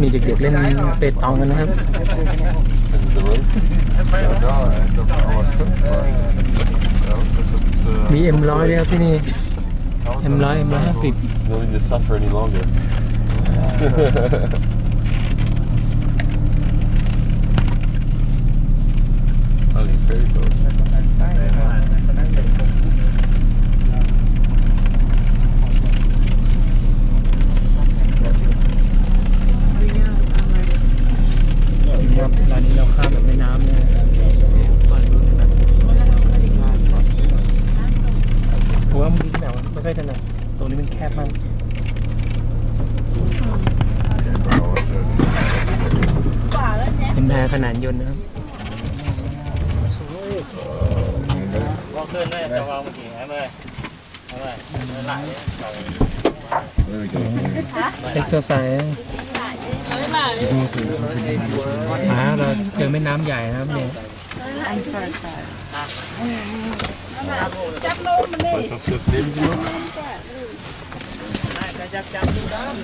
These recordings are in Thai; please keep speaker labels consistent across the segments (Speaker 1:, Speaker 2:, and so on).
Speaker 1: มีเด็กๆเล่นเปตองกันนะครับ มีเอ็มร้อยด้วยคที่นี่เอ็มร้อยเอ็ม
Speaker 2: ร้อยห้าสิบ the ferry boat.
Speaker 1: นี่ครับร้านนี้เราข้ามแบบแม่น้ำเนี่ยผมว่ามันดีขนาดไม่ค่อยถนัดตรงนี้มันแคบมากเป็ นแพขนาดยนต์นะครับ
Speaker 3: ก็ขึ้นเลยจะวางเมื่อกี้ให้เลยให้เลยไหล
Speaker 2: There we go.
Speaker 1: เอ็กซ์ไซส์อ่าเราเจอแม่น้ำใหญ่นะครับเนี่ย
Speaker 2: Was das neben dir noch?
Speaker 3: จะจับจับดูด้าน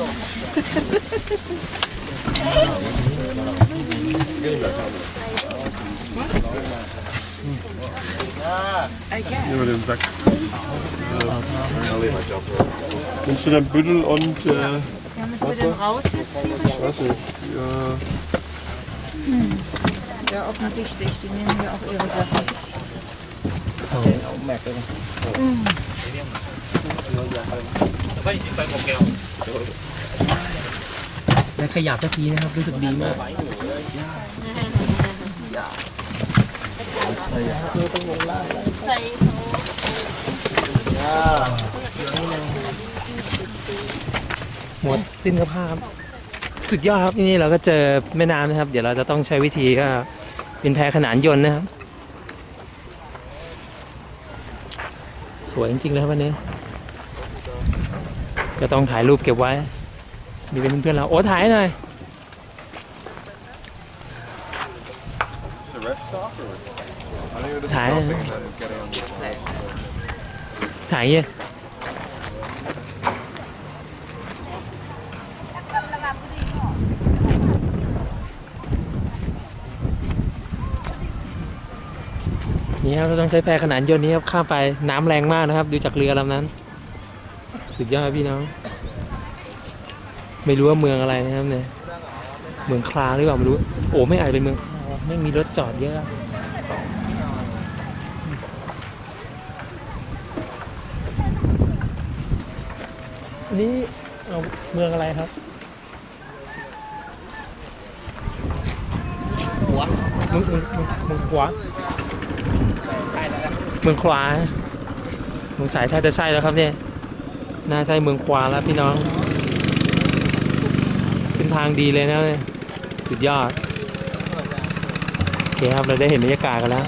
Speaker 3: Nehmen
Speaker 2: wir den Sack. Nimmst du dein Bündel und. Äh,
Speaker 4: ja, müssen wir den raus jetzt hier richtig?
Speaker 2: Warte, ja. Hm.
Speaker 4: ja, offensichtlich. Die nehmen ja auch ihre Sachen.
Speaker 3: Mhm. ไปโมเกล
Speaker 1: และขยับสักทีนะครับรู้สึกดีมากหมดสิ้นสภาพ สุดยอดครับนี่เราก็เจอแม่น้ำนะครับ เดี๋ยวเราจะต้องใช้วิธีก็เป็นแพขนานยนต์นะครับ สวยจริงๆเลยครับวันนี้ ก็ต้องถ่ายรูปเก็บไว้ มีเป็นเพื่อนๆเราโอ้ถ่ายให้หน่อย
Speaker 2: Is the rest stop or? I think we're just
Speaker 1: Thải.
Speaker 2: stopping and then getting on the boat.
Speaker 1: ถ่ายเงี้ยนี่ครับเราต้องใช้แพขนานยนต์นี้ครับข้ามไปน้ำแรงมากนะครับ ดูจากเรือลำนั้น สุดยอดครับพี่น้อง ไม่รู้ว่าเมืองอะไรนะครับเนี่ยเมืองคลาหรือเปล่าไม่รู้ โอ้ไม่อาจเป็นเมืองคลาไม่มีรถจอดเยอะนี่เอาเมืองอะไรครับ
Speaker 3: หัว
Speaker 1: เมืองเมืองเมืองเมืองขวาเมืองขวาเมืองสายถ้าจะใช่แล้วครับเนี่ยน่าใช่เมืองขวาแล้วพี่น้องเส้น ทางดีเลยนะ สุดยอด โอเคครับ เราได้เห็นบรรยากาศกันแล้ว